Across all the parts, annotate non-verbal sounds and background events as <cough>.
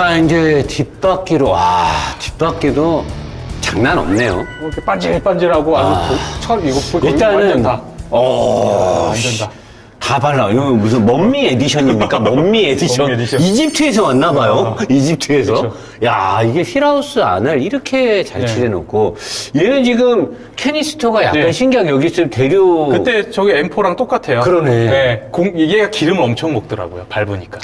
자, 이제 뒷바퀴로, 와, 뒷바퀴도 장난 없네요. 뭐 이렇게 반질반질하고 아주 도- 철 이거 보- 완전 일단은, 다 어, 완전 다. 다 발라. 이거 무슨 먼미 에디션입니까? <laughs> 먼미 에디션. 에디션. 이집트에서 왔나 봐요. 이집트에서. 그쵸. 야, 이게 힐하우스 안을 이렇게 잘 네. 칠해놓고 얘는 지금 캐니스터가 약간 네. 신기하게 여기 있으면 대류. 그때 저기 M4랑 똑같아요. 그러네. 네, 공, 얘가 기름을 엄청 먹더라고요. 밟으니까.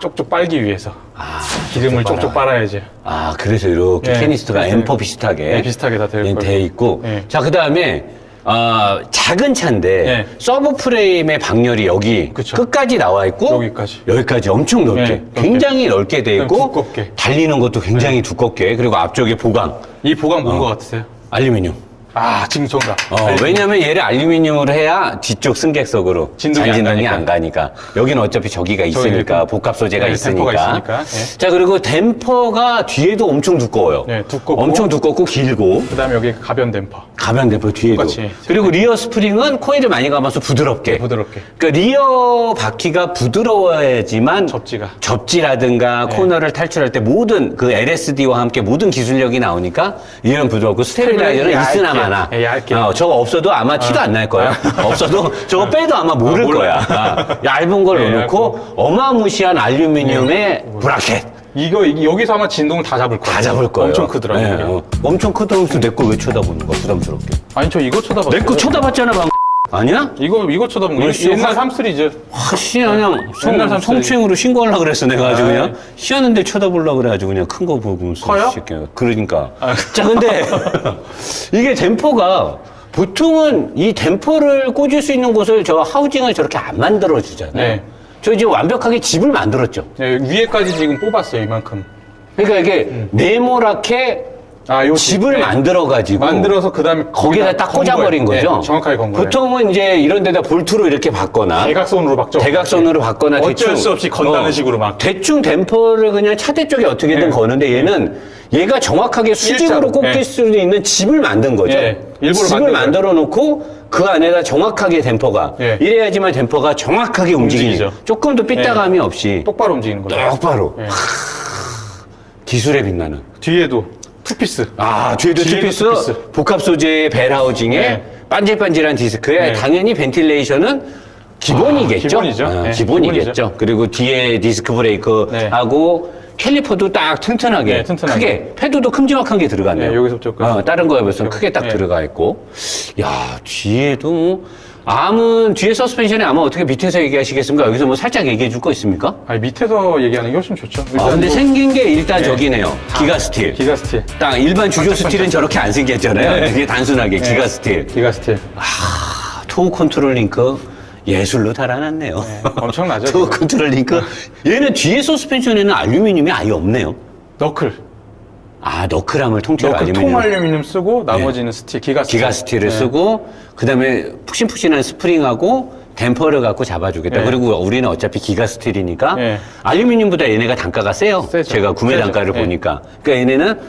쪽쪽 빨기 위해서. 아, 기름을 쪽쪽 쪽쪽. 빨아야지. 아, 그래서 이렇게 네. 캐니스터가 그래서 M4 비슷하게. 네, 비슷하게 다될 예, 거예요. 돼 있고. 네. 자, 그 다음에, 아, 작은 차인데, 네. 서브 프레임의 방열이 여기 그쵸. 끝까지 나와 있고, 여기까지. 여기까지 엄청 넓게, 네, 넓게. 굉장히 넓게 돼 있고, 두껍게. 달리는 것도 굉장히 두껍게, 그리고 앞쪽에 보강, 이 보강 어. 뭔것 같으세요? 알루미늄. 아, 지금 정답. 어, 왜냐면 얘를 알루미늄으로 해야 뒤쪽 승객석으로 진동이 안 잔진동이 가니까. 안 가니까. 여기는 어차피 저기가 있으니까, 복합 소재가 네, 있으니까. 댐퍼가 있으니까, 네. 자, 그리고 댐퍼가 뒤에도 엄청 두꺼워요. 네, 두껍고. 엄청 두껍고 길고. 그 다음에 여기 가변 댐퍼. 가변 댐퍼 뒤에도. 똑같이. 그리고 리어 스프링은 코일을 많이 감아서 부드럽게. 네, 부드럽게. 그러니까 리어 바퀴가 부드러워야지만 접지가. 접지라든가 네. 코너를 탈출할 때 모든 그 LSD와 함께 모든 기술력이 나오니까 이런 부드럽고 스테빌라이저는. 있으나 마나. 네, 얇게. 어, 저거 없어도 아마 티도 안 날 거야. <laughs> 없어도 저거 빼도 아마 모를 아. 거야. 아, 얇은 걸 네, 넣어놓고 어마무시한 알루미늄의 브라켓. 이거, 이- 여기서 아마 진동을 다 잡을 거예요. 다 잡을 거예요. 엄청 크더라고요. 네, 이게. 어. 엄청 크다면서 내거 왜 쳐다보는 거야, 부담스럽게. 아니, 저 이거 쳐다봤어요. 내 거 쳐다봤잖아, 방. 아니야? 이거, 이거 쳐다본 거예요. 이거 옛날 화- 3 시리즈. 확실히 그냥 옛날 성, 삼촌이. 성추행으로 신고하려고 그랬어 내가 아주 아, 그냥 희한한 데 쳐다보려고 그래가지고 그냥 큰 거 보고 무슨 커요? 새끼야. 그러니까 아. 자 근데 <laughs> 이게 댐퍼가 보통은 이 댐퍼를 꽂을 수 있는 곳을 저 하우징을 저렇게 안 만들어 주잖아요 네. 저 이제 완벽하게 집을 만들었죠 네, 위에까지 지금 뽑았어요, 이만큼. 그러니까 이게 네모랗게 아, 요 집을 네. 만들어 가지고 만들어서 그 다음에 거기다 딱 꽂아버린 거죠. 정확하게 건 거예요. 보통은 이제 이런 데다 볼트로 이렇게 받거나 대각선으로 막죠. 대각선으로 받거나 어쩔 대충 수 없이 건다는 어, 식으로 막. 대충 댐퍼를 그냥 차대 쪽에 어떻게든 네. 거는데 얘는 얘가 정확하게 수직으로 꽂힐 네. 수 있는 집을 만든 거죠. 네. 일부러 집을 만들어 놓고 그 안에다 정확하게 댐퍼가 네. 이래야지만 댐퍼가 정확하게 움직이죠. 조금도 삐딱함이 없이 똑바로 움직이는 거죠. 똑바로 네. 기술에 빛나는. 뒤에도 투피스. 아, 뒤에도 뒤에도 투피스, 투피스. 복합 소재의 벨 하우징에 네. 반질반질한 디스크에 네. 당연히 벤틸레이션은 기본이겠죠. 아, 기본이죠. 아, 네, 기본이겠죠. 기본이죠. 그리고 뒤에 디스크 브레이크하고 캘리퍼도 딱 튼튼하게, 네, 튼튼하게. 크게 패드도 큼지막한 게 들어갔네요. 네, 여기서부터. 어, 다른 거에 비해서 크게 딱 네. 들어가 있고. 야, 뒤에도 뭐 암은 뒤에 서스펜션이 아마 어떻게 밑에서 얘기하시겠습니까? 여기서 뭐 살짝 얘기해 줄 거 있습니까? 아니, 밑에서 얘기하는 게 훨씬 좋죠. 아, 일단 근데 뭐 생긴 게 일단 네. 저기네요. 기가 스틸. 기가 스틸. 딱 일반 주조 스틸은 저렇게 안 생겼잖아요. 네. 되게 단순하게 네. 기가 스틸. 기가 스틸. 아, 토우 컨트롤 링크 예술로 달아났네요. 엄청나죠. <laughs> 토우 지금. 컨트롤 링크. 얘는 뒤에 서스펜션에는 알루미늄이 아예 없네요. 너클. 아, 너클함을 통째로 너클 알루미늄. 통 알루미늄 쓰고 나머지는 스틸. 기가 스틸. 기가 스틸을 네. 쓰고 그다음에 푹신푹신한 스프링하고 댐퍼를 갖고 잡아주겠다. 네. 그리고 우리는 어차피 기가 스틸이니까 네. 알루미늄보다 얘네가 단가가 세요. 세죠. 제가 구매 세죠. 단가를 네. 보니까. 그러니까 얘네는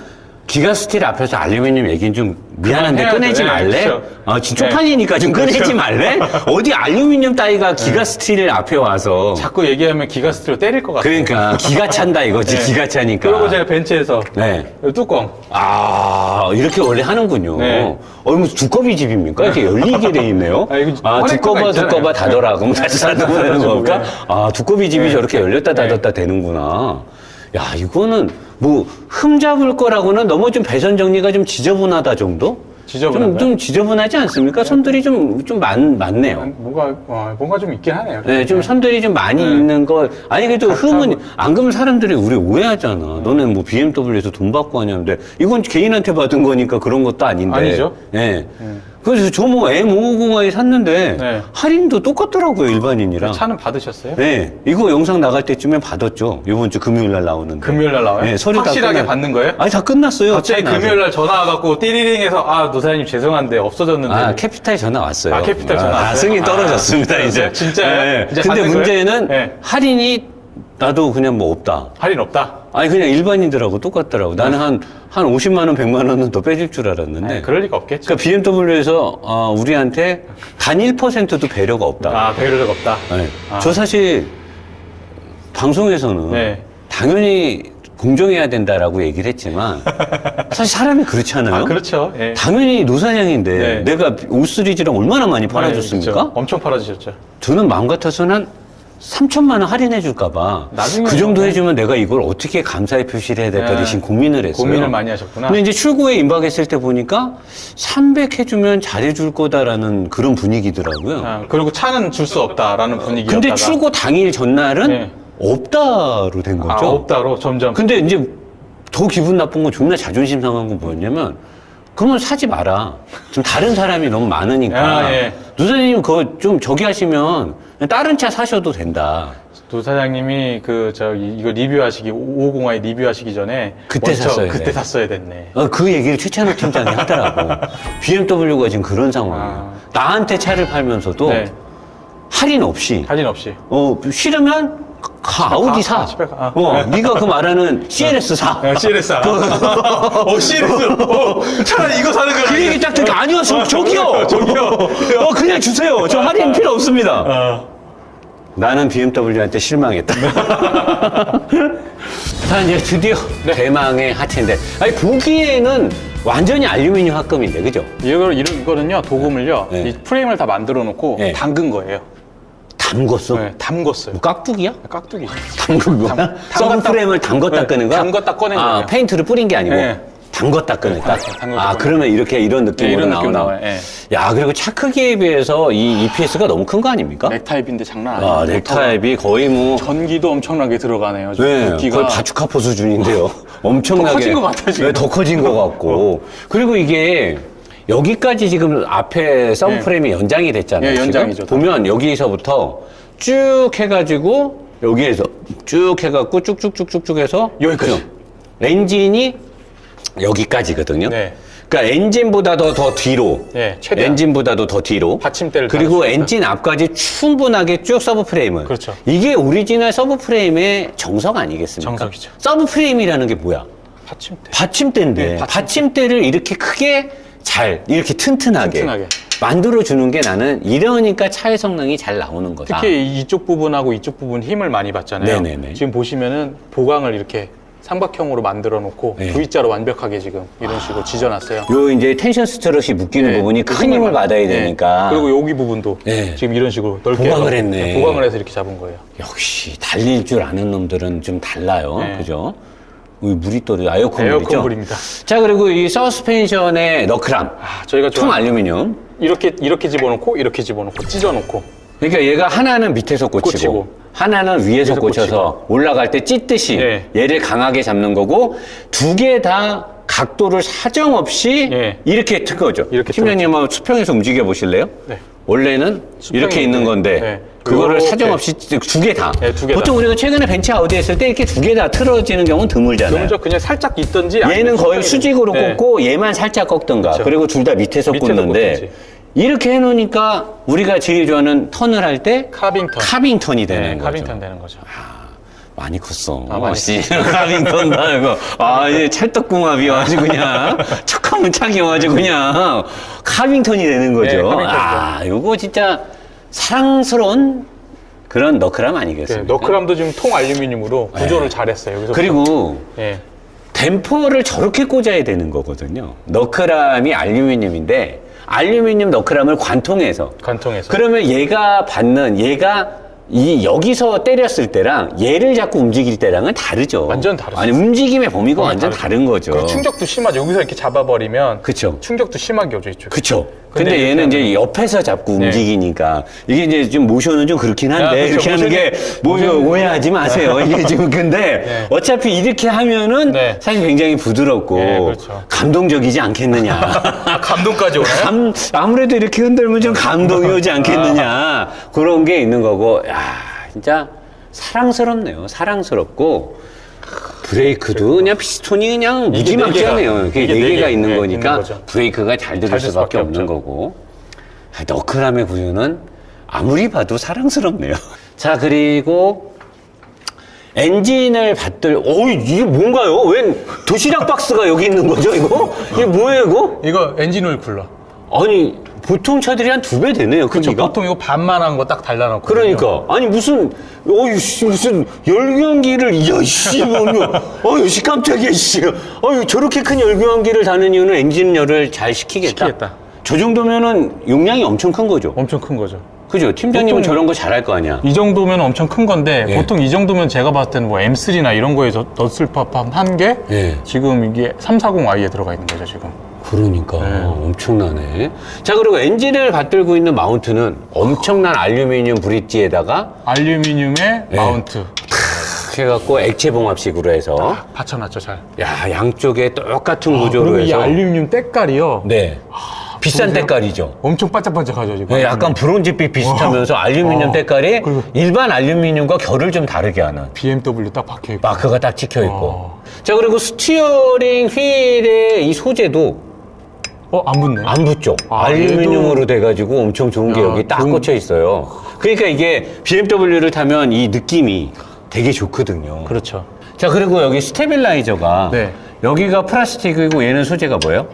기가 스틸 앞에서 알루미늄 얘기는 좀 미안한데 그만해야죠. 꺼내지 네, 말래? 그렇죠. 아, 진짜 네. 쪽팔리니까 좀 꺼내지 그렇죠. 말래? <laughs> 어디 알루미늄 따위가 기가 스틸 앞에 와서. 자꾸 얘기하면 기가 스틸로 때릴 것 같아요. 그러니까 기가 찬다 이거지. 네. 기가 차니까. 그리고 제가 벤츠에서 네. 이 뚜껑. 아, 이렇게 원래 하는군요. 네. 어, 무슨 두꺼비 집입니까? 이렇게 열리게 돼 있네요. 아, 아, 꺼낼 두꺼봐, 닫아라. 그럼 다시 닫아보는 네. 건가? 아, 두꺼비 집이 네. 저렇게 열렸다 네. 닫았다 되는구나. 야, 이거는 뭐, 흠 잡을 거라고는 너무 좀 배선 정리가 좀 지저분하다 정도? 지저분한가요? 좀, 좀 지저분하지 않습니까? 선들이 좀, 좀 많, 많네요. 뭔가, 어, 뭔가 좀 있긴 하네요. 네, 좀 선들이 좀 많이 네. 있는 거. 아니, 그래도 각- 흠은, 안 그러면 사람들이 우리 오해하잖아. 너는 뭐 BMW에서 돈 받고 하냐는데, 이건 개인한테 받은 거니까 그런 것도 아닌데. 아니죠. 네. 그래서 저 뭐 M550i 샀는데, 네. 할인도 똑같더라고요, 일반인이랑. 차는 받으셨어요? 네. 이거 영상 나갈 때쯤엔 받았죠. 이번 주 금요일 날 나오는데. 금요일 날 나와요? 네, 서류 다 확실하게 끝나- 받는 거예요? 아니, 다 끝났어요. 갑자기 차에 나와서. 금요일 날 전화 와갖고 띠리링해서 아 노사장님 죄송한데 없어졌는데 아, 캐피탈 전화 왔어요. 아, 캐피탈 전화 아, 왔어요? 승이 아, 떨어졌습니다, 이제. 진짜요? 네. 이제 근데 받는 거예요? 문제는 네. 할인이 나도 그냥 뭐 없다. 할인 없다. 아니 그냥 일반인들하고 똑같더라고. 나는 한, 한 50만 원, 100만 원은 더 빼줄 줄 알았는데. 네, 그럴 리가 없겠죠. 그러니까 BMW에서 어, 우리한테 단 1%도 배려가 없다. 아 배려가 없다. 네. 아. 저 사실 방송에서는 네. 당연히 공정해야 된다라고 얘기를 했지만 <laughs> 사실 사람이 그렇잖아요. 아, 그렇죠. 예. 당연히 노사장인데 네. 내가 옷 시리즈랑 얼마나 많이 아, 팔아줬습니까? 그렇죠. 엄청 팔아주셨죠. 저는 마음 같아서는 한 3천만 원 할인해 줄까봐 나중에 그 정도 네. 해주면 내가 이걸 어떻게 감사의 표시를 해야 될까 네. 대신 고민을 했어요. 고민을 많이 하셨구나. 근데 이제 출고에 임박했을 때 보니까 300 해주면 잘해줄 거다라는 그런 분위기더라고요. 아, 그리고 차는 줄 수 없다라는 분위기였다가 근데 출고 당일 전날은 네. 없다로 된 거죠. 아, 없다로 점점 근데 이제 더 기분 나쁜 건 존나 자존심 상한 건 뭐였냐면 그러면 사지 마라. 좀 다른 사람이 너무 많으니까. 아, 예. 누사님 그거 좀 저기 하시면 다른 차 사셔도 된다. 도 사장님이 그 저기 이거 리뷰하시기 550i 리뷰하시기 전에 그때 먼저 샀어야 그때 돼. 샀어야 됐네. 어, 그 얘기를 최찬호 팀장이 하더라고. <laughs> BMW가 지금 그런 상황이에요. 나한테 차를 팔면서도 아. 네. 할인 없이 할인 없이. 어 싫으면 가, 아우디 사. 가, 집에 가. 아. 어, 네가 그 말하는 CLS 사. 아, CLS. 어, CLS. 어, 차라리 이거 사는 거 그 얘기 딱 듣고 아니요 저, 저기요 저기요. 어 그냥 주세요 저 할인 필요 없습니다 어. 나는 BMW한테 실망했다 <laughs> 자 이제 드디어 네. 대망의 하체인데 아니 보기에는 완전히 알루미늄 합금인데 그죠? 이거 이런 이거는요 도금을요 네. 이 프레임을 다 만들어 놓고 네. 담근 거예요. 담궜어? 네, 담궜어요. 뭐 깍두기야? 깍두기. 담근 거야? 담- 담갔다- 프레임을 담궜다 네, 끄는 거야? 담갔다 꺼낸 아, 거예요. 페인트를 뿌린 게 아니고 네. 담궜다 끄냈다? 네, 담갔다 아 그러면 이렇게 이런 네, 느낌으로 이런 느낌 나오나? 나와요. 예. 야 그리고 차 크기에 비해서 이 EPS가 너무 큰 거 아닙니까? 넥타입인데 장난 아니에요. 아, 넥타입이 거의 뭐. 전기도 엄청나게 들어가네요. 저 네, 거의 바주카포 수준인데요. 엄청나게. <laughs> 더 커진 것 같아요, 지금. 네, 더 커진 것 같고. <laughs> 그리고 이게 여기까지 지금 앞에 서브 네. 프레임이 연장이 됐잖아요. 네, 지금. 연장이죠, 다. 보면 여기서부터 쭉 해가지고 여기에서 쭉 해갖고 쭉쭉쭉쭉쭉 해서 여기까지. 그죠? 엔진이 여기까지거든요. 네. 그러니까 엔진보다도 더 뒤로. 네, 최대한. 엔진보다도 더 뒤로. 받침대를 그리고. 엔진 앞까지 충분하게 쭉 서브 프레임을. 그렇죠. 이게 오리지널 서브 프레임의 정석 아니겠습니까? 정석이죠. 서브 프레임이라는 게 뭐야? 받침대. 받침대인데 네, 받침대. 받침대. 를 이렇게 크게 잘 이렇게 튼튼하게, 튼튼하게. 만들어 주는 게 나는 이러니까 차의 성능이 잘 나오는 거다. 특히 이쪽 부분하고 이쪽 부분 힘을 많이 받잖아요. 네네네. 지금 보시면은 보강을 이렇게 삼각형으로 만들어 놓고 네. V자로 완벽하게 지금 이런 식으로 지져놨어요. 요 이제 텐션 스트럿이 묶이는 네, 부분이 큰 힘을 받아야 네. 되니까 그리고 여기 부분도 네. 지금 이런 식으로 넓게 보강을 해서- 했네. 네, 보강을 해서 이렇게 잡은 거예요. 역시 달릴 줄 아는 놈들은 좀 달라요. 네. 그죠? 이 물이 떨어 에어컨 물이죠. 에어컨 물입니다. 자 그리고 이 서스펜션의 너크람 아, 저희가 통좀 알루미늄 이렇게 이렇게 집어넣고 이렇게 집어넣고 찢어놓고 그러니까 얘가 하나는 밑에서 꽂히고, 꽂히고, 하나는 위에서 위에서 꽂혀서 올라갈 때 찢듯이 네. 얘를 강하게 잡는 거고 두 개 다 각도를 사정 없이 네. 이렇게 튼 거죠. 이렇게 팀장님 한번 수평에서 움직여 보실래요? 네. 원래는 수평이 이렇게 있는 건데 네. 그거를 요렇게. 사정 없이 두 개 다. 네, 두개 보통 다. 우리가 최근에 벤츠 아우디 했을 때 이렇게 두 개 다 틀어지는 경우는 드물잖아요. 먼저 그냥 살짝 있던지 얘는 아니면 거의 수직으로 네. 꽂고 얘만 살짝 꺾던가 그렇죠. 그리고 둘 다 밑에서 밑에서 꽂는데 꽂든지. 이렇게 해놓으니까 우리가 제일 좋아하는 턴을 할 때 카빙턴. 카빙턴이 되는 네, 거죠. 카빙턴 되는 거죠. 많이 컸어. 아, 많이 씨, 카빙턴 다 이거. 아, 이제 찰떡궁합이 아주 그냥 <laughs> 척하면 착이 아주 그냥 카빙턴이 되는 거죠. 네, 카빙턴이죠. 아, 이거 진짜 사랑스러운 그런 너크람 네, 아니겠습니까? 너크람도 지금 통 알루미늄으로 구조를 잘했어요. 그래서 그리고 예. 댐퍼를 저렇게 꽂아야 되는 거거든요. 너크람이 알루미늄인데 알루미늄 너크람을 관통해서 관통해서 그러면 얘가 받는 얘가 이 여기서 때렸을 때랑 얘를 자꾸 움직일 때랑은 다르죠. 완전 다르죠. 아니 움직임의 범위가 범위 완전 다르죠. 다른 거죠. 그 충격도 심하죠. 여기서 이렇게 잡아버리면 그쵸. 충격도 심하게 오죠 이쪽. 그쵸. 근데, 근데 얘는 이제 옆에서 잡고 네. 움직이니까 이게 이제 좀 모션은 좀 그렇긴 한데 아, 그쵸. 이렇게 하는 게 모션이- 뭐 모션이- 오해하지 마세요. 이게 <laughs> 지금 근데 네. 어차피 이렇게 하면은 네. 사실 굉장히 부드럽고 네, 그렇죠. 감동적이지 않겠느냐. 아, <laughs> 감동까지 오나요? 감, 아무래도 이렇게 흔들면 좀 감동이 <laughs> 오지 않겠느냐. 그런 게 있는 거고, 야 진짜 사랑스럽네요. 사랑스럽고, 브레이크도 그냥 피스톤이 그냥 네 무지막지하네요. 개가, 이게 네네 개가 개, 있는 네, 거니까 있는. 브레이크가 잘 들을 수밖에 수밖에 없는 없죠. 거고. 아, 너크람의 구조는 아무리 봐도 사랑스럽네요. <laughs> 자, 그리고 엔진을 받들, 오, 이게 뭔가요? 웬 도시락 박스가 여기 있는 거죠, 이거? 이게 뭐예요, 이거? 이거 엔진 오일 쿨러. 아니 보통 차들이 한 두 배 되네요 그렇죠. 크기가. 보통 이거 반만한 거 딱 달라놓고. 그러니까 아니 무슨 씨 무슨 열교환기를 야씨 어이 씨 깜짝이야 씨 어이 저렇게 큰 열교환기를 다는 이유는 엔진 열을 잘 식히겠다. 식히겠다. 저 정도면은 용량이 엄청 큰 거죠. 엄청 큰 거죠. 그죠? 팀장님은 보통- 저런 거 잘할 거 아니야. 이 정도면 엄청 큰 건데 예. 보통 이 정도면 제가 봤을 때는 뭐 M3나 이런 거에 저- 넣었을 법한 한게 예. 지금 이게 340i에 들어가 있는 거죠 지금. 그러니까 네. 엄청나네. 자 그리고 엔진을 받들고 있는 마운트는 엄청난 알루미늄 브릿지에다가 알루미늄의 마운트 해갖고 액체 봉합식으로 해서 받쳐놨죠 잘. 야 양쪽에 똑같은 구조로 그리고 이 해서 알루미늄 때깔이요. 네 비싼 보세요. 때깔이죠. 엄청 반짝반짝하죠 지금. 네, 약간 브론즈빛 비슷하면서 알루미늄 와. 때깔이 그리고- 일반 알루미늄과 결을 좀 다르게 하는 BMW 딱 박혀 있고. 마크가 딱 찍혀 있고. 어. 자 그리고 스티어링 휠의 이 소재도 어 안 붙네. 안 붙죠. 아, 알루미늄으로 돼가지고 엄청 좋은 게 야, 여기 딱 좋은- 꽂혀 있어요. 그러니까 이게 BMW를 타면 이 느낌이 되게 좋거든요. 그렇죠. 자 그리고 여기 스테빌라이저가 네. 여기가 플라스틱이고 얘는 소재가 뭐예요?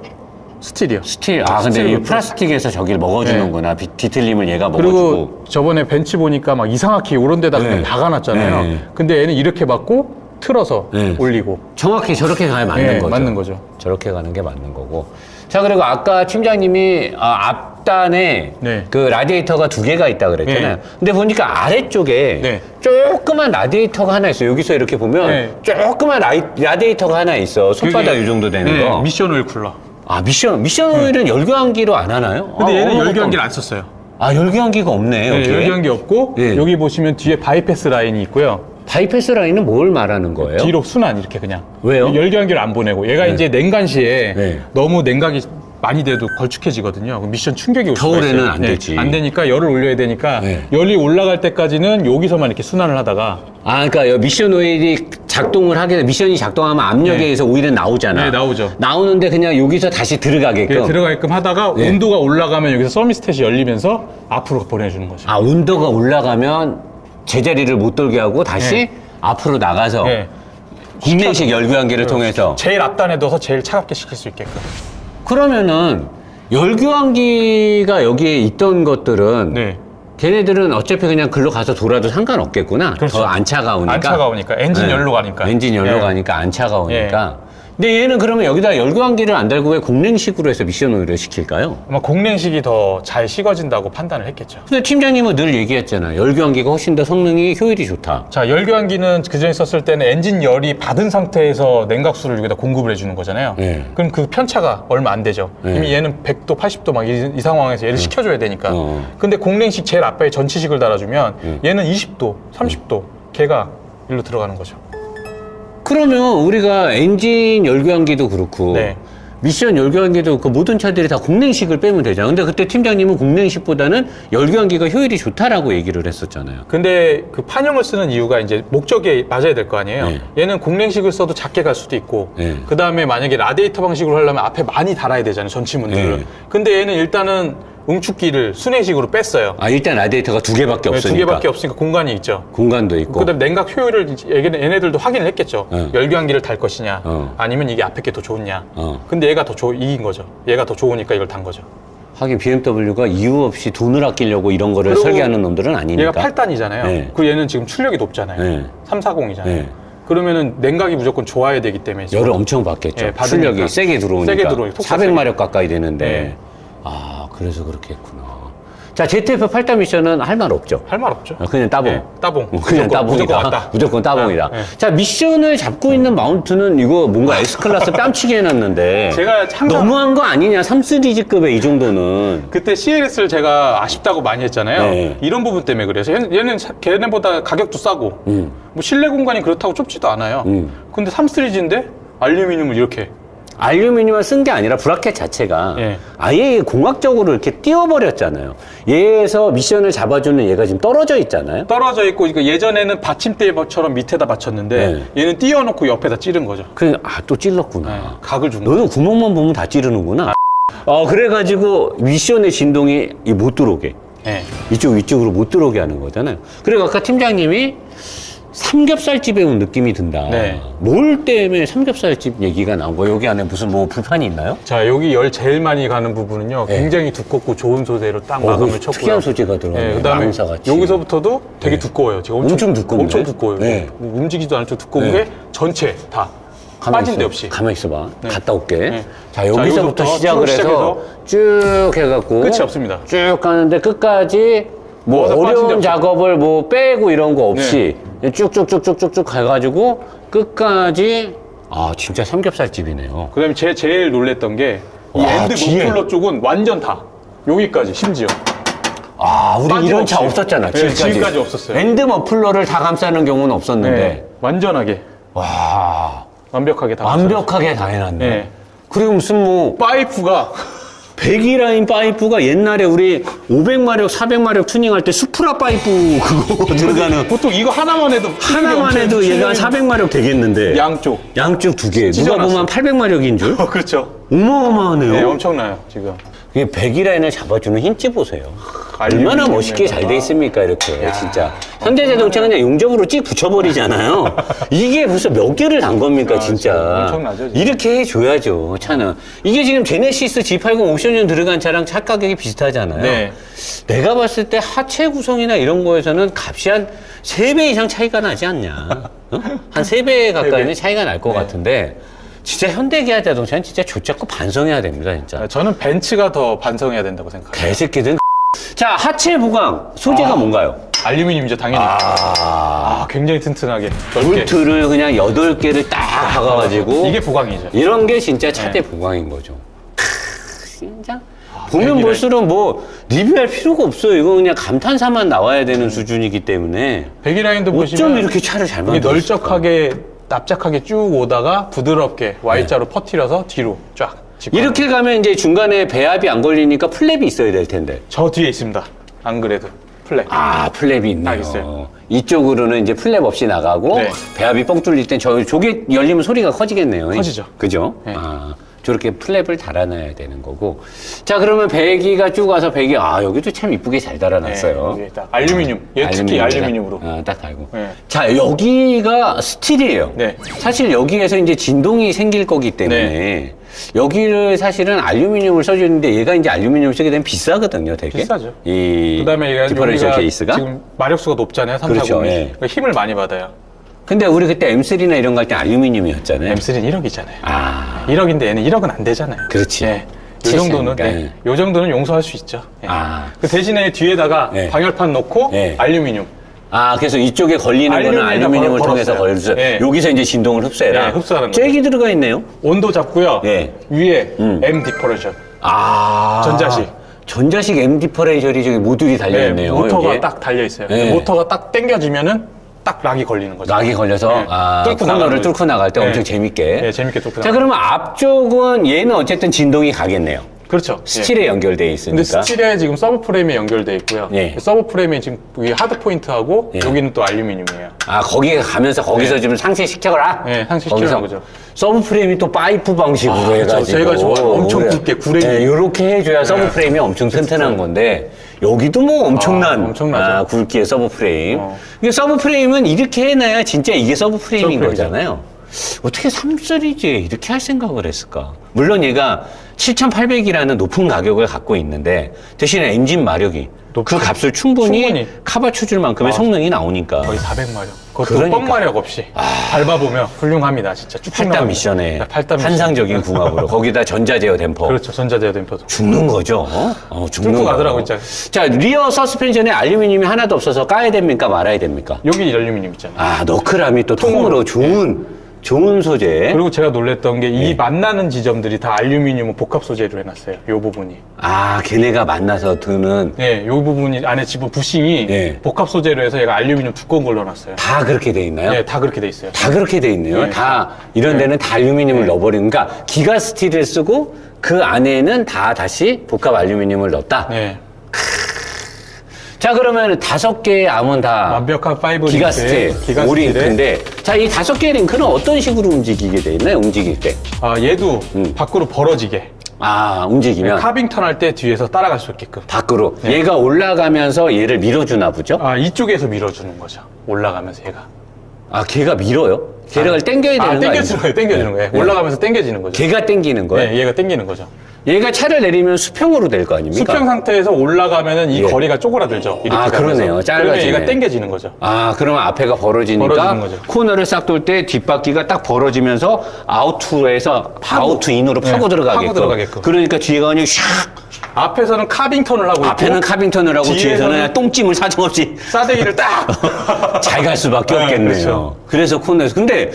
스틸이요. 스틸. 아 근데 이 스틸로. 플라스틱에서 저기를 먹어주는구나. 비- 뒤틀림을 얘가 먹어주고. 그리고 저번에 벤치 보니까 막 이상하게 이런 데다 네. 그냥 박아놨잖아요. 네. 근데 얘는 이렇게 받고 틀어서 네. 올리고 정확히 저렇게 가야 맞는 네, 거죠. 맞는 거죠. 저렇게 가는 게 맞는 거고. 자 그리고 아까 팀장님이 아, 앞단에 네. 그 라디에이터가 두 개가 있다 그랬잖아요. 네. 근데 보니까 아래쪽에 네. 조그만 라디에이터가 하나 있어요. 여기서 이렇게 보면 네. 조그만 라이, 라디에이터가 하나 있어. 손바닥 이 정도 되는 네, 거. 미션 오일 쿨러. 아 미션 미션 오일은 열교환기로 안 하나요? 근데 아, 얘는 열교환기를 안 썼어요. 없- 아 열교환기가 없네 네, 여기. 열교환기 없고 예. 여기 보시면 뒤에 바이패스 라인이 있고요. 바이패스 라인은 뭘 말하는 거예요? 뒤로 순환 이렇게 그냥. 왜요? 열교환기를 안 보내고 얘가 이제 냉간 시에 네. 너무 냉각이 많이 돼도 걸쭉해지거든요. 그럼 미션 충격이 올 수가 겨울에는 있어요. 안 네, 되지. 안 되니까 열을 올려야 되니까 네. 열이 올라갈 때까지는 여기서만 이렇게 순환을 하다가 아, 그러니까 여- 미션 오일이 작동을 하게 돼 미션이 작동하면 압력에 네. 의해서 오일은 나오잖아. 네, 나오죠. 나오는데 그냥 여기서 다시 들어가게끔. 이렇게 들어가게끔 하다가 네. 온도가 올라가면 여기서 서미스탯이 열리면서 앞으로 보내주는 거죠. 아, 온도가 올라가면 제자리를 못 돌게 하고 다시 네. 앞으로 나가서 네. 국내식 열교환기를 통해서 제일 앞단에 넣어서 제일 차갑게 식힐 수 있게끔. 그러면은 열교환기가 여기에 있던 것들은 네. 걔네들은 어차피 그냥 글로 가서 돌아도 상관없겠구나. 그렇죠. 더 안 차가우니까. 안 차가우니까. 엔진 네. 열로 가니까. 엔진 열로 예. 가니까 안 차가우니까. 근데 얘는 그러면 여기다 열교환기를 안 달고 왜 공랭식으로 해서 미션 오일을 시킬까요? 아마 공냉식이 더 잘 식어진다고 판단을 했겠죠. 근데 팀장님은 늘 얘기했잖아요. 열교환기가 훨씬 더 성능이 효율이 좋다. 자, 열교환기는 그전에 썼을 때는 엔진 열이 받은 상태에서 냉각수를 여기다 공급을 해주는 거잖아요. 네. 그럼 그 편차가 얼마 안 되죠. 네. 이미 얘는 100도, 80도 막 이 상황에서 얘를 식혀줘야 되니까. 어. 근데 공냉식 제일 앞에 전치식을 달아주면 네. 얘는 20도, 30도 걔가 일로 들어가는 거죠. 그러면 우리가 엔진 열교환기도 그렇고 네. 미션 열교환기도 그 모든 차들이 다 공랭식을 빼면 되잖아. 근데 그때 팀장님은 공랭식보다는 열교환기가 효율이 좋다라고 얘기를 했었잖아요. 근데 그 판형을 쓰는 이유가 이제 목적에 맞아야 될 거 아니에요. 네. 얘는 공냉식을 써도 작게 갈 수도 있고, 네. 그 다음에 만약에 라디에이터 방식으로 하려면 앞에 많이 달아야 되잖아요, 전치문들을. 네. 근데 얘는 일단은 응축기를 순회식으로 뺐어요. 아 일단 라디에이터가 두 개밖에 네, 없으니까 두 개밖에 없으니까 공간이 있죠. 공간도 있고. 그다음 에 냉각 효율을 이제 얘네- 얘네들도 확인을 했겠죠. 네. 열교환기를 달 것이냐, 어. 아니면 이게 앞에 게 더 좋냐. 어. 근데 얘가 더 좋, 이긴 거죠. 얘가 더 좋으니까 이걸 단 거죠. 하긴 BMW가 이유 없이 돈을 아끼려고 이런 거를 그리고 설계하는 놈들은 아니니까. 얘가 8단이잖아요. 네. 그 얘는 지금 출력이 높잖아요. 네. 340이잖아요. 네. 그러면은 냉각이 무조건 좋아야 되기 때문에 열을 엄청 받겠죠. 예, 받으니까. 출력이 세게 들어오니까. 세게 들어오니까, 톡톡 400마력 가까이 되는데. 네. 아, 그래서 그렇게 했구나. 자, ZF 8단 미션은 할 말 없죠. 할 말 없죠. 아, 그냥 따봉. 네, 따봉. 어, 그냥 무조건, 따봉이다. 무조건. 무조건 따봉이다. 네, 네. 자, 미션을 잡고 있는 마운트는 이거 뭔가 S클래스 <laughs> 뺨치게 해놨는데. 제가 항상- 너무한 거 아니냐? 3시리즈급의 이 정도는. 그때 CLS를 제가 아쉽다고 많이 했잖아요. 네. 이런 부분 때문에 그래서 얘는, 걔네보다 가격도 싸고 음. 뭐 실내 공간이 그렇다고 좁지도 않아요. 음. 근데 3시리즈인데 알루미늄을 이렇게 알루미늄을 쓴 게 아니라 브라켓 자체가 예. 아예 공학적으로 이렇게 띄워버렸잖아요. 얘에서 미션을 잡아주는 얘가 지금 떨어져 있잖아요. 떨어져 있고 그러니까 예전에는 받침대처럼 밑에다 받쳤는데 얘는 띄워놓고 옆에다 찌른 거죠. 그, 아, 또 찔렀구나. 네, 각을 준 거죠. 너는 구멍만 보면 다 찌르는구나. 어, 그래가지고 미션의 진동이 이못 들어오게. 네. 이쪽, 이쪽으로 못 들어오게 하는 거잖아요. 그리고 아까 팀장님이 삼겹살집에 온 느낌이 든다. 네. 뭘 때문에 삼겹살집 얘기가 나온 거예요? 여기 안에 무슨 뭐 불판이 있나요? 자 여기 열 제일 많이 가는 부분은요 네. 굉장히 두껍고 좋은 소재로 딱 어, 마감을 그 쳤고요. 특이한 소재가 들어가네. 네, 그다음에 망사같이. 여기서부터도 되게 네. 두꺼워요. 지금 엄청 두꺼운데? 엄청 두꺼워요. 네. 움직이지도 않죠. 두꺼운 네. 게 전체 다 빠진. 데 없이. 가만히 있어봐. 네. 갔다 올게. 네. 자, 여기서부터 여기서부터 시작을 쭉 해서 쭉 해갖고. 끝이 없습니다. 쭉 가는데 끝까지 뭐 어려운. 작업을 뭐 빼고 이런 거 없이 쭉쭉쭉쭉쭉쭉 가가지고 끝까지 아, 진짜 삼겹살집이네요. 그다음에 제 제일 놀랬던 게 이 와, 엔드 뒤에. 무플러 쪽은 완전 다 여기까지 심지어 아, 우리 이런 차 빠짐없이. 없었잖아. 네, 지금까지. 지금까지 없었어요. 엔드 머플러를 다 감싸는 경우는 없었는데. 네, 완전하게 와, 완벽하게 다 완벽하게 다 해놨네. 네. 그리고 무슨 뭐 파이프가 배기라인 파이프가 옛날에 우리 500마력, 400마력 투닝할 때 수프라 파이프 그거 <laughs> 들어가는 보통 이거 하나만 해도 하나만 해도 얘가 한 400마력 되겠는데 양쪽 양쪽 두 개. 누가 찢어놨어. 보면 800마력인 줄? 어, <laughs> 그렇죠. 어마어마하네요. 네, 엄청나요 지금. 이게 배기라인을 잡아주는 힌지 보세요. 알루미늄 얼마나 멋있게 잘 돼 있습니까 이렇게 진짜 현대자동차는 그냥 용접으로 찍 붙여버리잖아요. <laughs> 이게 벌써 몇 개를 단 겁니까 아, 진짜. 엄청나죠, 진짜. 이렇게 해줘야죠 차는. 이게 지금 제네시스 G80 옵션형 들어간 차랑 차 가격이 비슷하잖아요. 네. 내가 봤을 때 하체 구성이나 이런 거에서는 값이 한 세 배 이상 차이가 나지 않냐. 어? 한세 배 가까이는 배. 차이가 날것 네. 같은데 진짜 현대기아 자동차는 진짜 조잡고 반성해야 됩니다 진짜. 저는 벤츠가 더 반성해야 된다고 생각해요. 개새끼든 자 하체 보강 소재가 뭔가요? 알루미늄이죠 당연히. 아, 아 굉장히 튼튼하게 넓게. 볼트를 그냥 여덟 개를 딱 박아가지고 이게 보강이죠. 이런 게 진짜 차대 네. 보강인 거죠. 크, 진짜 보면 백이라인. 볼수록 뭐 리뷰할 필요가 없어요. 이거 그냥 감탄사만 나와야 되는 수준이기 때문에 배기라인도 어쩜 보시면 이렇게 차를 잘 이게 만들었을까? 널쩍하게 납작하게 쭉 오다가 부드럽게 Y자로 퍼뜨려서 뒤로 쫙. 네. 이렇게 가면 이제 중간에 배합이 안 걸리니까 플랩이 있어야 될 텐데. 저 뒤에 있습니다. 안 그래도 플랫. 아, 플랩이 있네요. 딱 있어요. 이쪽으로는 이제 플랩 없이 나가고 네. 배합이 뻥 뚫릴 땐저 조개 열리면 소리가 커지겠네요. 커지죠. 그죠? 네. 아, 저렇게 플랩을 달아놔야 되는 거고. 자, 그러면 배기가 쭉 와서 배기, 아, 여기도 참 이쁘게 잘 달아놨어요. 네, 딱 알루미늄. 얘 특히. 알루미늄으로. 아, 딱 달고. 네. 자, 여기가 스틸이에요. 네. 사실 여기에서 이제 진동이 생길 거기 때문에 네. 여기를 사실은 알루미늄을 써주는데 얘가 이제 알루미늄을 쓰게 되면 비싸거든요, 되게. 비싸죠. 이 그다음에 얘가 디퍼런셜 여기가 케이스가. 지금 마력수가 높잖아요. 340이. 그렇죠, 예. 그러니까 힘을 많이 받아요. 근데 우리 그때 M3나 이런 거 할 때 알루미늄이었잖아요. M3는 1억이잖아요. 아, 1억인데 얘는 1억은 안 되잖아요. 그렇지. 예. 요 정도는 칠십이니까, 네. 요 정도는 용서할 수 있죠. 예. 아. 그 대신에 뒤에다가 네. 방열판 놓고 네. 알루미늄. 아, 그래서 이쪽에 걸리는 거는 알루미늄에다 알루미늄을 통해서 걸었어요. 걸려서 예. 여기서 이제 진동을 흡수해라. 네, 흡수하는 거죠. 잭이 들어가 있네요. 온도 잡고요. 예. 위에 음. M 디퍼레션. 아. 전자식. 전자식 M 디퍼렌셜이 저기 모듈이 달려있네요. 모터가 여기에. 딱 달려 있어요. 네. 모터가 딱 당겨지면은 딱 락이 걸리는 거죠. 락이 걸려서 네. 아, 뚫고 코너를 나가는 뚫고 나갈 때 네. 엄청 재밌게. 네, 재밌게 뚫고 자, 나가요. 그러면 앞쪽은 얘는 어쨌든 진동이 가겠네요. 그렇죠. 예. 스틸에 연결돼 근데 있으니까. 스틸에 지금 서브 프레임에 연결돼 있고요. 예. 서브 프레임이 지금 위에 하드 포인트하고 예. 여기는 또 알루미늄이에요. 아, 거기에 가면서 거기서 네. 좀 상쇄시켜라? 네, 상쇄시키는 거기서 거죠. 서브 프레임이 또 파이프 방식으로 아, 그렇죠. 해가지고. 저희가 좋아하는 엄청. 굵게, 구레기. 네, 이렇게 해줘야 서브 네. 프레임이 엄청 튼튼한 건데, 여기도 뭐 엄청난, 아, 엄청나죠. 아, 굵기의 서브 프레임. 어. 이게 서브 프레임은 이렇게 해놔야 진짜 이게 서브 프레임인 서브 프레임이죠. 거잖아요. 어떻게 3시리즈에 이렇게 할 생각을 했을까? 물론 얘가 7,800이라는 높은 가격을 갖고 있는데, 대신에 엔진 마력이 그 높죠. 값을 충분히, 충분히. 카바쳐줄 만큼의 아. 성능이 나오니까. 거의 400마력. 그것도 그러니까. 뻥마력 없이 밟아보면 훌륭합니다. 진짜 쭉쭉 8단 나갑니다. 미션에 네, 8단 미션. 환상적인 궁합으로 거기다 전자제어 댐퍼 그렇죠. 전자제어 댐퍼도. 죽는 거죠. 어, 어, 죽는 뚫고 거. 가더라고, 진짜. 자 리어 서스펜션에 알루미늄이 하나도 없어서 까야 됩니까 말아야 됩니까? 여기 알루미늄 있잖아요. 아 너클함이 또 통으로 통으로. 좋은 좋은 소재. 그리고 제가 놀랬던 게이 네. 만나는 지점들이 다 알루미늄 복합 소재로 해놨어요. 이 부분이. 아 걔네가 만나서 드는 네, 이 부분이 안에 집어 부싱이 네. 복합 소재로 해서 얘가 알루미늄 두꺼운 걸로 넣어놨어요. 다 그렇게 돼 있나요? 네, 다 그렇게 돼 있어요. 다 그렇게 돼 있네요. 네. 다 이런 데는 다 알루미늄을 네. 넣어버리는 그러니까 기가 스틸을 쓰고 그 안에는 다 다시 복합 알루미늄을 넣었다. 네, 자 그러면 다섯 개의 암은 다 완벽한 파이브 기가 링크에 스틸, 기가 오 스틸에 링크인데 자 이 다섯 개의 링크는 어떤 식으로 움직이게 돼 있나요? 움직일 때. 아, 얘도 음. 밖으로 벌어지게 아 움직이면 카빙턴 할 때 뒤에서 따라갈 수 있게끔. 밖으로 네. 얘가 올라가면서 얘를 밀어주나 보죠? 아, 이쪽에서 밀어주는 거죠. 올라가면서 얘가. 아, 걔가 밀어요? 걔를 땡겨야 되는 아, 거 땡겨주는 아니죠? 거예요. 땡겨주는 거예요. 네. 올라가면서 땡겨지는 거죠. 걔가 땡기는 거예요? 네, 얘가 땡기는 거죠. 얘가 차를 내리면 수평으로 될 거 아닙니까? 수평 상태에서 올라가면은 이 예. 거리가 쪼그라들죠. 이렇게 아, 가면서. 그러네요. 그러면 짧아지네. 얘가 땡겨지는 거죠. 아, 그러면 앞에가 벌어지니까 벌어지는 거죠. 코너를 싹 돌 때 뒷바퀴가 딱 벌어지면서 아우트에서 아우트 인으로 네, 파고 들어가게끔. 파고 들어가게끔. 그러니까 뒤에가 그냥 샥 앞에서는 카빙 턴을 하고 앞에는 있고 카빙턴을 하고 뒤에서는 똥찜을 사정없이 싸대기를 딱 <laughs> 잘 갈 수밖에 네, 없겠네요. 그렇죠. 그래서 코너에서 근데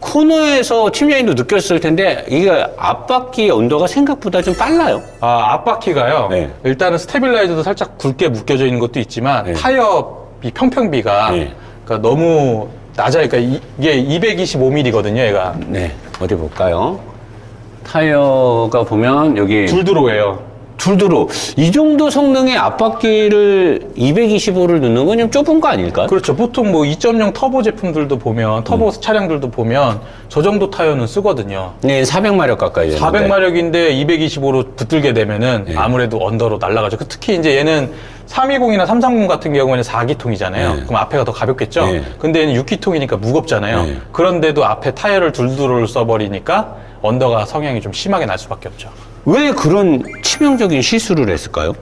코너에서 팀장님도 느꼈을 텐데 이게 앞바퀴 온도가 생각보다 좀 빨라요. 아, 앞바퀴가요. 네. 일단은 스테빌라이저도 살짝 굵게 묶여져 있는 것도 있지만 네. 타이어 이 평평비가 네. 그러니까 너무 낮아요. 그러니까 이- 이게 225mm거든요, 얘가. 네, 어디 볼까요? 타이어가 보면 여기 둘 들어오예요. 둘두로 이 정도 성능의 앞바퀴를 225를 넣는 건 좀 좁은 거 아닐까? 그렇죠. 보통 뭐 2.0 터보 제품들도 보면 터보 음. 차량들도 보면 저 정도 타이어는 쓰거든요. 네, 400마력 가까이 되는데. 400마력인데 225로 붙들게 되면은 네. 아무래도 언더로 날아가죠. 그 특히 이제 얘는 320이나 330 같은 경우에는 4기통이잖아요. 네. 그럼 앞에가 더 가볍겠죠. 네. 근데 얘는 6기통이니까 무겁잖아요. 네. 그런데도 앞에 타이어를 둘두로를 써버리니까 언더가 성향이 좀 심하게 날 수밖에 없죠. 왜 그런 치명적인 실수를 했을까요?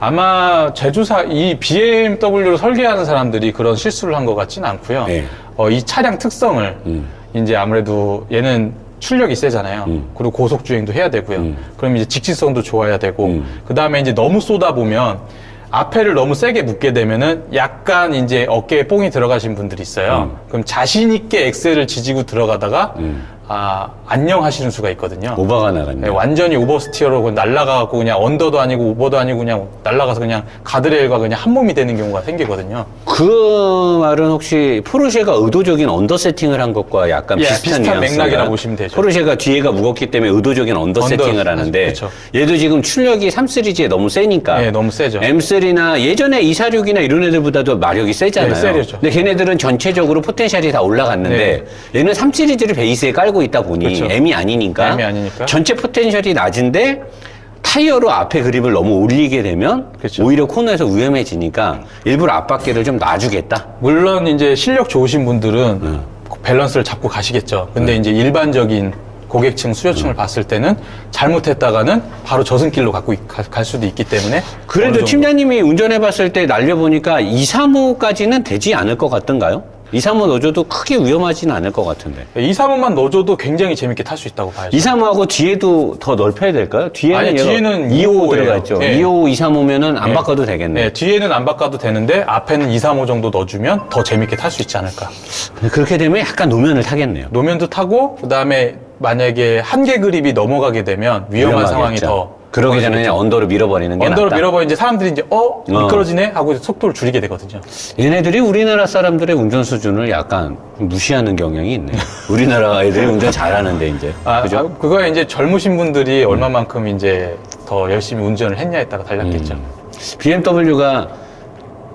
아마 제조사 이 BMW를 설계하는 사람들이 그런 실수를 한 것 같지는 않고요. 네. 어, 이 차량 특성을 음. 이제 아무래도 얘는 출력이 세잖아요. 음. 그리고 고속 주행도 해야 되고요. 음. 그럼 이제 직진성도 좋아야 되고 음. 그 다음에 이제 너무 쏘다 보면 앞에를 너무 세게 묶게 되면은 약간 이제 어깨에 뽕이 들어가신 분들이 있어요. 음. 그럼 자신 있게 엑셀을 지지고 들어가다가 음. 아 안녕 하시는 수가 있거든요. 오버가 나갔네. 네, 완전히 오버스티어로 날아가고 그냥 언더도 아니고 오버도 아니고 그냥 날아가서 그냥 가드레일과 그냥 한 몸이 되는 경우가 생기거든요. 그 말은 혹시 포르쉐가 의도적인 언더 세팅을 한 것과 약간 예, 비슷한, 비슷한 뉘앙스인가요? 맥락이라 보시면 되죠. 포르쉐가 뒤에가 무겁기 때문에 의도적인 언더, 언더, 세팅을 하는데 그쵸. 얘도 지금 출력이 3 시리즈에 너무 세니까 네, 너무 세죠. M3나 예전에 246이나 이런 애들보다도 마력이 세잖아요. 네, 세죠. 근데 걔네들은 전체적으로 포텐셜이 다 올라갔는데 얘는 3 시리즈를 베이스에 깔고 있다 보니 네. 그렇죠. M이 아니니까, M이 아니니까. 전체 포텐셜이 낮은데 타이어로 앞에 그립을 너무 올리게 되면 그렇죠. 오히려 코너에서 위험해지니까 일부러 앞바퀴를 좀 놔주겠다. 물론 이제 실력 좋으신 분들은 네. 밸런스를 잡고 가시겠죠. 근데 이제 일반적인 고객층 수요층을 네. 봤을 때는 잘못했다가는 바로 저승길로 갖고 이- 가- 갈 수도 있기 때문에 어느 그래도 정도. 팀장님이 운전해 봤을 때 날려보니까 2, 3호까지는 되지 않을 것 같던가요? 2, 3호 넣어줘도 크게 위험하지는 않을 것 같은데. 2, 3호만 넣어줘도 굉장히 재밌게 탈 수 있다고 봐야죠. 2, 3호하고 뒤에도 더 넓혀야 될까요? 뒤에는 아니, 뒤에는 2호 2호 예요. 들어가 있죠. 네. 2호, 2, 3호면은 안 네. 바꿔도 되겠네. 네, 뒤에는 안 바꿔도 되는데 앞에는 2, 3호 정도 넣어주면 더 재밌게 탈 수 있지 않을까. 그렇게 되면 약간 노면을 타겠네요. 노면도 타고 그다음에 만약에 한계 그립이 넘어가게 되면 위험한 상황이. 더 그러기 전에 그냥 언더로 밀어버리는 게 언더로 낫다. 밀어버린 이제 사람들이 이제 어 미끄러지네 하고 속도를 줄이게 되거든요. 얘네들이 우리나라 사람들의 운전 수준을 약간 무시하는 경향이 있네. <laughs> 우리나라 애들이 운전 잘하는데 이제. 아, 그죠? 아, 그거에 이제 젊으신 분들이 얼마만큼 이제 더 열심히 운전을 했냐에 따라 달랐겠죠. 음. BMW가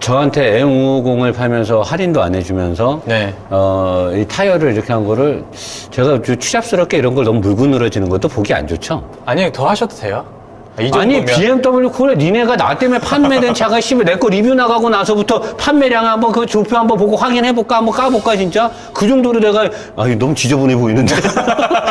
저한테 M550을 팔면서 할인도 안 해주면서 네. 어, 이 타이어를 이렇게 한 거를 제가 좀 추잡스럽게 이런 걸 너무 물고 늘어지는 것도 보기 안 좋죠. 아니 더 하셔도 돼요. 이 아니 정도면. BMW 그래 니네가 나 때문에 판매된 차가 <laughs> 씨발 내 거 리뷰 나가고 나서부터 판매량 한번 그 조표 한번 보고 확인해 볼까? 한번 까볼까 진짜? 그 정도로 내가 아니 너무 지저분해 보이는데. 그, <laughs>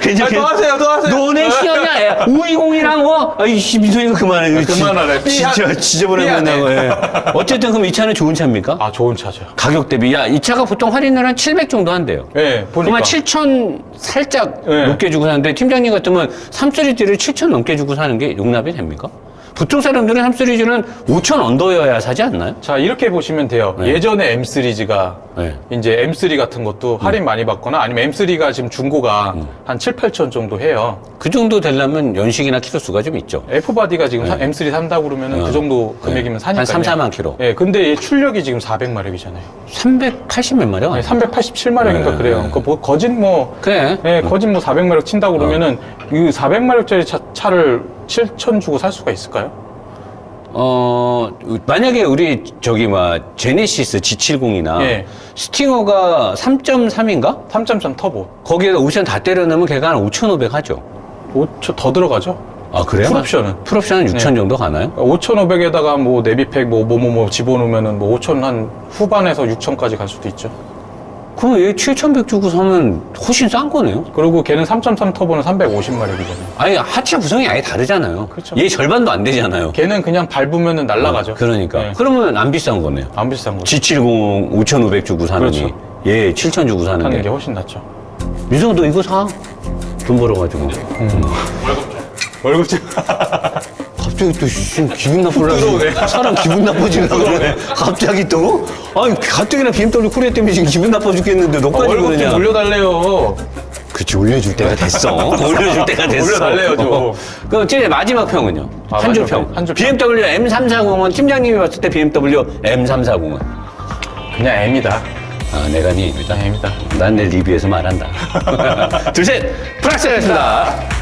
괜찮 아, 또 하세요, 또 하세요. 너네 시험이야 520이랑 뭐 아이 씨 민소이가 그만해 지- 그만하래. 진짜 삐한- 지저분해 삐하네. 보인다고 예. 어쨌든 그럼 이 차는 좋은 차입니까? 아 좋은 차죠. 가격 대비 야 이 차가 보통 할인을 한 700 정도 한대요 네, 보니까 그러면 7천 살짝 네. 넘게 주고 사는데 팀장님 같으면 3시리즈를 7천 넘게 주고 사는 게 용납이 됩니까? 보통 사람들은 3 시리즈는 5천 언더여야 사지 않나요? 자 이렇게 보시면 돼요. 네. 예전에 M 시리즈가 네. 이제 M3 같은 것도 할인 많이 받거나 아니면 M3가 지금 중고가 한 7, 8천 정도 해요. 그 정도 되려면 연식이나 키로 수가 좀 있죠. F 바디가 지금 M3 산다 그러면 그 정도 금액이면 사니까 네. 한 3, 4만 킬로. 예, 근데 얘 출력이 지금 400마력이잖아요. 380몇 마력 아니야? 387마력인가 네, 그래요. 네. 그 뭐 거진 뭐 그래. 예, 거진 뭐 400마력 친다 어. 그러면은 이 400마력짜리 차, 차를 7천 주고 살 수가 있을까요? 어, 만약에 우리 저기 뭐 제네시스 G70이나 예. 스팅어가 3.3인가? 3.3 터보. 거기에 옵션 다 때려 넣으면 걔가 한 5,500 하죠. 5천 더 들어가죠. 아, 그래요? 풀옵션은. 풀옵션은 6,000 네. 정도 가나요? 5,500에다가 뭐 내비팩 뭐 뭐뭐뭐 집어넣으면은 뭐 5천 한 후반에서 6천까지 갈 수도 있죠. 그럼 얘 7,100 주고 사면 훨씬 싼 거네요? 그리고 걔는 3.3 터보는 350마력이잖아요. 아니, 하체 구성이 아예 다르잖아요. 그렇죠. 얘 절반도 안 되잖아요. 걔는 그냥 밟으면 날아가죠. 그러니까. 네. 그러면 안 비싼 거네요. 안 비싼 거죠. G70 5,500 주고 사느니 그렇죠. 얘 7,000 주고 하는 사는데. 게 훨씬 낫죠. 유성아, 너 이거 사. 돈 벌어가지고. 월급 좀. 갑자기 또 씨, 기분 나쁘려고. 사람 기분 나빠지려고 <laughs> 그래 갑자기 또 아니 가뜩이나 BMW 코리아 때문에 지금 기분 나빠 죽겠는데 너까지 월급 좀 그러냐 올려달래요. 그치 올려줄 때가 됐어 <laughs> <laughs> 올려줄 때가 됐어 올려달래요, 좀. 어. 그럼 제 마지막 평은요 아, 한 줄 마지막 평 평. 한줄 평. BMW M340은 팀장님이 봤을 때 BMW M340은 그냥 M이다. 아 내가 네 M이다 M이다. 난 내 리뷰에서 말한다 둘셋 플렉스였습니다